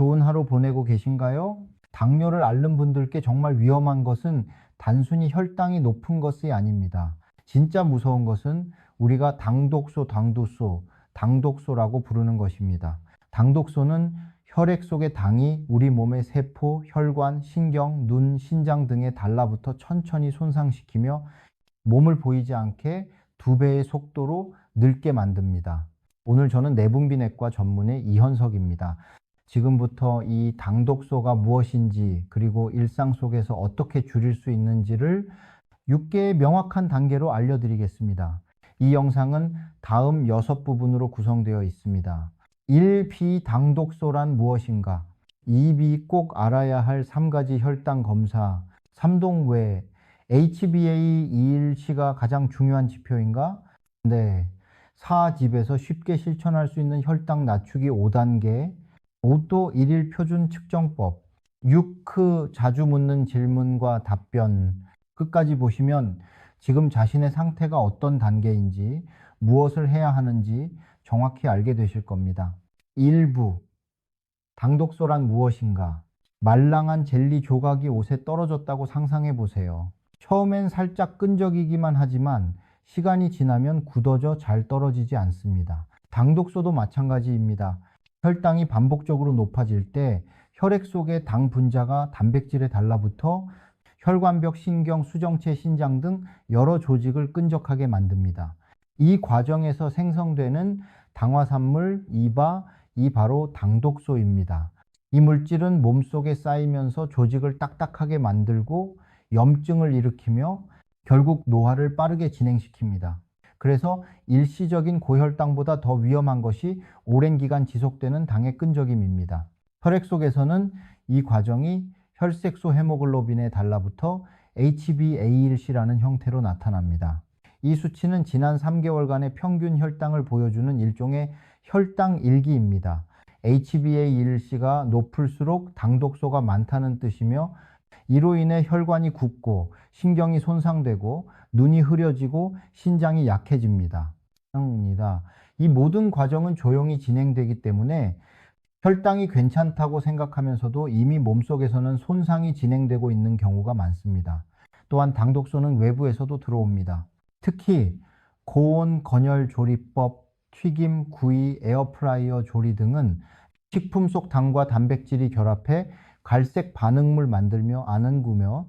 좋은 하루 보내고 계신가요? 당뇨를 앓는 분들께 정말 위험한 것은 단순히 혈당이 높은 것이 아닙니다. 진짜 무서운 것은 우리가 당독소, 당도소, 당독소라고 부르는 것입니다. 당독소는 혈액 속의 당이 우리 몸의 세포, 혈관, 신경, 눈, 신장 등에 달라붙어 천천히 손상시키며 몸을 보이지 않게 두 배의 속도로 늙게 만듭니다. 오늘 저는 내분비내과 전문의 이현석입니다. 지금부터 이 당독소가 무엇인지 그리고 일상 속에서 어떻게 줄일 수 있는지를 6개의 명확한 단계로 알려드리겠습니다. 이 영상은 다음 6부분으로 구성되어 있습니다. 1비 당독소란 무엇인가? 2비 꼭 알아야 할 3가지 혈당 검사, 3동 외 HbA1C가 가장 중요한 지표인가? 네. 4집에서 쉽게 실천할 수 있는 혈당 낮추기 5단계, 오또 일일 표준 측정법, 6크 자주 묻는 질문과 답변 끝까지 보시면 지금 자신의 상태가 어떤 단계인지 무엇을 해야 하는지 정확히 알게 되실 겁니다. 1부 당독소란 무엇인가? 말랑한 젤리 조각이 옷에 떨어졌다고 상상해 보세요. 처음엔 살짝 끈적이기만 하지만 시간이 지나면 굳어져 잘 떨어지지 않습니다. 당독소도 마찬가지입니다. 혈당이 반복적으로 높아질 때 혈액 속의 당 분자가 단백질에 달라붙어 혈관벽, 신경, 수정체, 신장 등 여러 조직을 끈적하게 만듭니다. 이 과정에서 생성되는 당화산물 이바, 이 바로 당독소입니다. 이 물질은 몸속에 쌓이면서 조직을 딱딱하게 만들고 염증을 일으키며 결국 노화를 빠르게 진행시킵니다. 그래서 일시적인 고혈당보다 더 위험한 것이 오랜 기간 지속되는 당의 끈적임입니다. 혈액 속에서는 이 과정이 혈색소 헤모글로빈에 달라붙어 HbA1C라는 형태로 나타납니다. 이 수치는 지난 3개월간의 평균 혈당을 보여주는 일종의 혈당 일기입니다. HbA1C가 높을수록 당독소가 많다는 뜻이며 이로 인해 혈관이 굽고 신경이 손상되고 눈이 흐려지고 신장이 약해집니다. 이 모든 과정은 조용히 진행되기 때문에 혈당이 괜찮다고 생각하면서도 이미 몸속에서는 손상이 진행되고 있는 경우가 많습니다. 또한 당독소는 외부에서도 들어옵니다. 특히 고온 건열 조리법, 튀김, 구이, 에어프라이어 조리 등은 식품 속 당과 단백질이 결합해 갈색 반응물 만들며 안은구며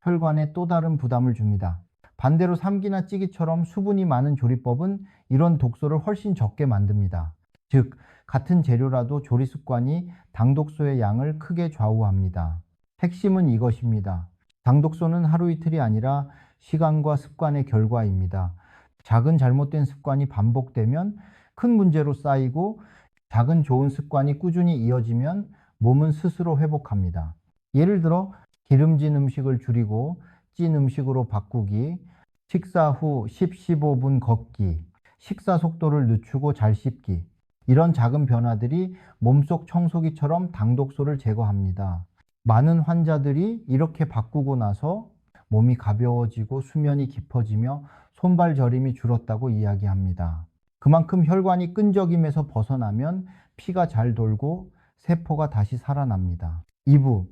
혈관에 또 다른 부담을 줍니다. 반대로 삼기나 찌기처럼 수분이 많은 조리법은 이런 독소를 훨씬 적게 만듭니다. 즉, 같은 재료라도 조리 습관이 당독소의 양을 크게 좌우합니다. 핵심은 이것입니다. 당독소는 하루 이틀이 아니라 시간과 습관의 결과입니다. 작은 잘못된 습관이 반복되면 큰 문제로 쌓이고 작은 좋은 습관이 꾸준히 이어지면 몸은 스스로 회복합니다. 예를 들어 기름진 음식을 줄이고 찐 음식으로 바꾸기, 식사 후 10, 15분 걷기, 식사 속도를 늦추고 잘 씹기. 이런 작은 변화들이 몸속 청소기처럼 당독소를 제거합니다. 많은 환자들이 이렇게 바꾸고 나서 몸이 가벼워지고 수면이 깊어지며 손발 저림이 줄었다고 이야기합니다. 그만큼 혈관이 끈적임에서 벗어나면 피가 잘 돌고 세포가 다시 살아납니다. 2부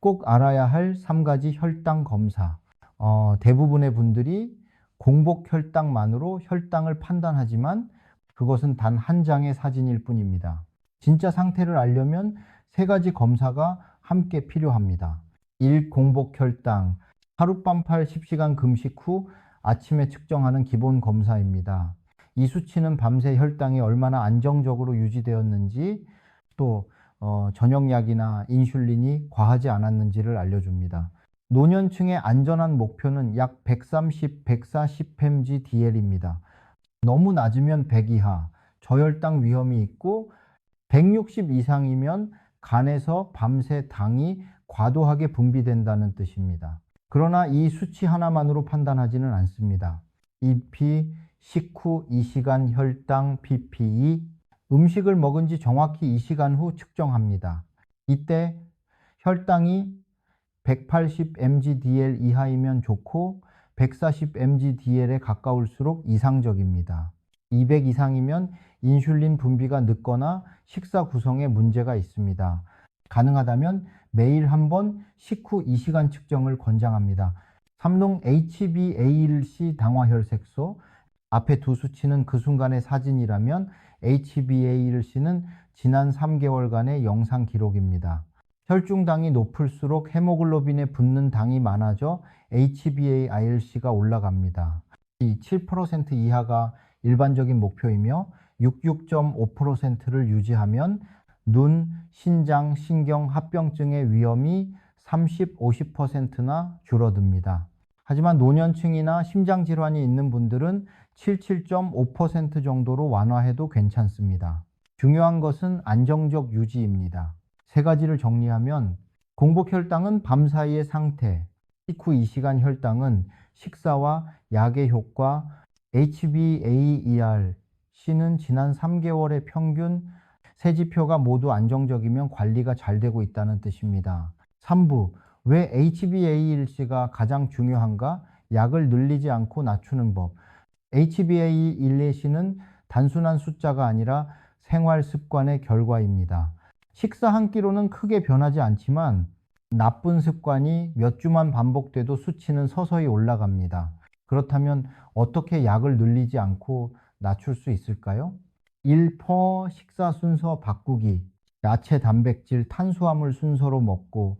꼭 알아야 할 3가지 혈당 검사. 어, 대부분의 분들이 공복 혈당만으로 혈당을 판단하지만 그것은 단 한 장의 사진일 뿐입니다. 진짜 상태를 알려면 세 가지 검사가 함께 필요합니다. 1. 공복 혈당. 하룻밤 8 10시간 금식 후 아침에 측정하는 기본 검사입니다. 이 수치는 밤새 혈당이 얼마나 안정적으로 유지되었는지 또 어, 저녁약이나 인슐린이 과하지 않았는지를 알려줍니다. 노년층의 안전한 목표는 약 130, 140 mg/dl입니다. 너무 낮으면 100 이하, 저혈당 위험이 있고 160 이상이면 간에서 밤새 당이 과도하게 분비된다는 뜻입니다. 그러나 이 수치 하나만으로 판단하지는 않습니다. EP, 식후 2시간 혈당, PPE, 음식을 먹은 지 정확히 2시간 후 측정합니다. 이때 혈당이 180 mg/dl 이하이면 좋고 140 mg/dl에 가까울수록 이상적입니다. 200 이상이면 인슐린 분비가 늦거나 식사 구성에 문제가 있습니다. 가능하다면 매일 한 번 식후 2시간 측정을 권장합니다. 삼동 HbA1c 당화혈색소 앞에 두 수치는 그 순간의 사진이라면 HbA1c는 지난 3개월간의 영상 기록입니다. 혈중당이 높을수록 헤모글로빈에 붙는 당이 많아져 HbA1c가 올라갑니다. 이7% 이하가 일반적인 목표이며 66.5%를 유지하면 눈, 신장, 신경 합병증의 위험이 30, 50%나 줄어듭니다. 하지만 노년층이나 심장 질환이 있는 분들은 77.5% 정도로 완화해도 괜찮습니다. 중요한 것은 안정적 유지입니다. 세 가지를 정리하면 공복 혈당은 밤 사이의 상태, 식후 2시간 혈당은 식사와 약의 효과, HbA1c C는 지난 3개월의 평균 세 지표가 모두 안정적이면 관리가 잘 되고 있다는 뜻입니다. 3부 왜 HbA1c가 가장 중요한가? 약을 늘리지 않고 낮추는 법. HbA1c는 단순한 숫자가 아니라 생활 습관의 결과입니다. 식사 한 끼로는 크게 변하지 않지만 나쁜 습관이 몇 주만 반복돼도 수치는 서서히 올라갑니다. 그렇다면 어떻게 약을 늘리지 않고 낮출 수 있을까요? 1퍼 식사 순서 바꾸기, 야채, 단백질, 탄수화물 순서로 먹고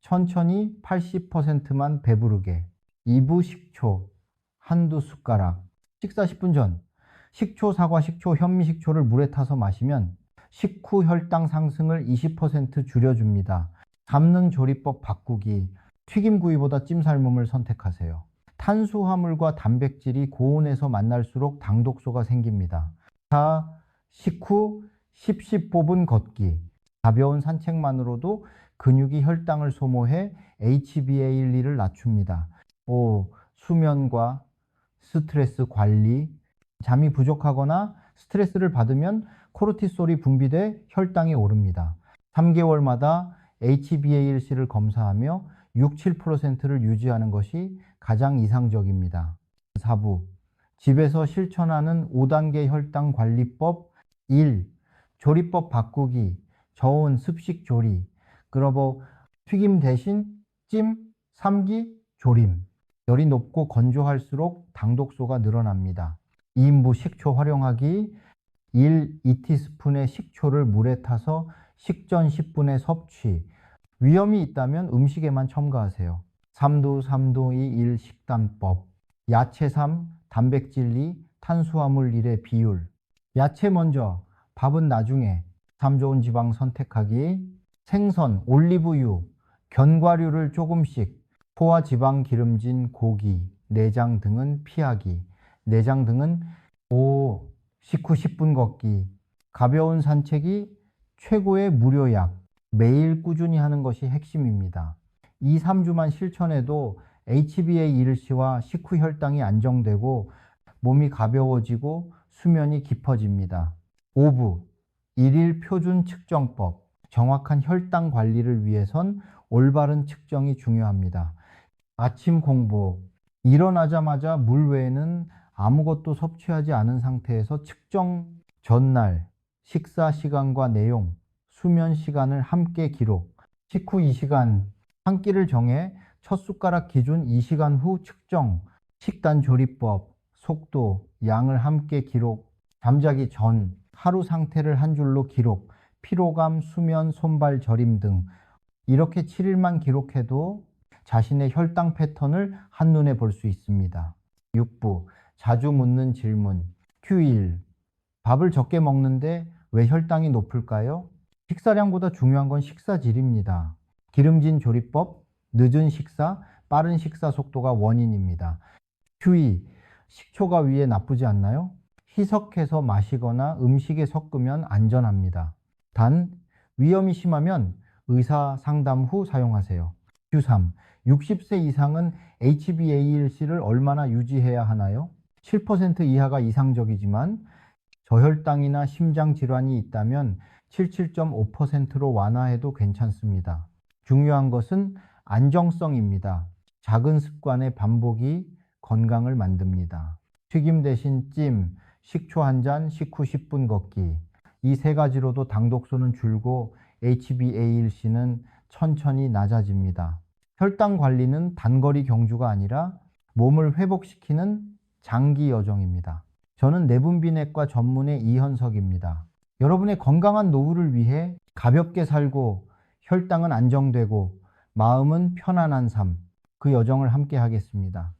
천천히 80%만 배부르게, 2부 식초, 한두 숟가락, 식사 10분 전, 식초, 사과, 식초, 현미 식초를 물에 타서 마시면 식후 혈당 상승을 20% 줄여줍니다. 삶는 조리법 바꾸기, 튀김구이보다 찜살몸을 선택하세요. 탄수화물과 단백질이 고온에서 만날수록 당독소가 생깁니다. 4. 식후 10, 15분 걷기. 가벼운 산책만으로도 근육이 혈당을 소모해 HbA1c를 낮춥니다. 5. 수면과 스트레스 관리. 잠이 부족하거나 스트레스를 받으면 코르티솔이 분비돼 혈당이 오릅니다. 3개월마다 HbA1c를 검사하며 6, 7%를 유지하는 것이 가장 이상적입니다. 4부 집에서 실천하는 5단계 혈당 관리법 1. 조리법 바꾸기 저온 습식 조리 그러고 튀김 대신 찜, 삶기, 조림 열이 높고 건조할수록 당독소가 늘어납니다. 2인분 식초 활용하기 1 2티스푼의 식초를 물에 타서 식전 10분의 섭취 위험이 있다면 음식에만 첨가하세요. 3도 3도 2 1 식단법 야채 3 단백질 2 탄수화물 1의 비율 야채 먼저 밥은 나중에 삶 좋은 지방 선택하기 생선 올리브유 견과류를 조금씩 포화 지방 기름진 고기 내장 등은 피하기 내장 등은 5 식후 10분 걷기 가벼운 산책이 최고의 무료약 매일 꾸준히 하는 것이 핵심입니다. 2, 3주만 실천해도 HbA1c와 식후 혈당이 안정되고 몸이 가벼워지고 수면이 깊어집니다. 5부 일일 표준 측정법 정확한 혈당 관리를 위해선 올바른 측정이 중요합니다. 아침 공복 일어나자마자 물 외에는 아무것도 섭취하지 않은 상태에서 측정 전날 식사 시간과 내용 수면 시간을 함께 기록 식후 2시간 한 끼를 정해 첫 숟가락 기준 2시간 후 측정 식단 조리법 속도 양을 함께 기록 잠자기 전 하루 상태를 한 줄로 기록 피로감 수면 손발 저림 등 이렇게 7일만 기록해도 자신의 혈당 패턴을 한눈에 볼 수 있습니다. 6부 자주 묻는 질문 Q1 밥을 적게 먹는데 왜 혈당이 높을까요? 식사량보다 중요한 건 식사질입니다. 기름진 조리법, 늦은 식사, 빠른 식사 속도가 원인입니다. q 식초가 위에 나쁘지 않나요? 희석해서 마시거나 음식에 섞으면 안전합니다. 단, 위험이 심하면 의사 상담 후 사용하세요. Q3. 60세 이상은 HbA1c를 얼마나 유지해야 하나요? 7% 이하가 이상적이지만 저혈당이나 심장 질환이 있다면 77.5%로 완화해도 괜찮습니다. 중요한 것은 안정성입니다. 작은 습관의 반복이 건강을 만듭니다. 튀김 대신 찜, 식초 한 잔, 식후 10분 걷기. 이 세 가지로도 당독소는 줄고 HbA1c는 천천히 낮아집니다. 혈당 관리는 단거리 경주가 아니라 몸을 회복시키는 장기 여정입니다. 저는 내분비내과 전문의 이현석입니다. 여러분의 건강한 노후를 위해 가볍게 살고 혈당은 안정되고 마음은 편안한 삶, 그 여정을 함께 하겠습니다.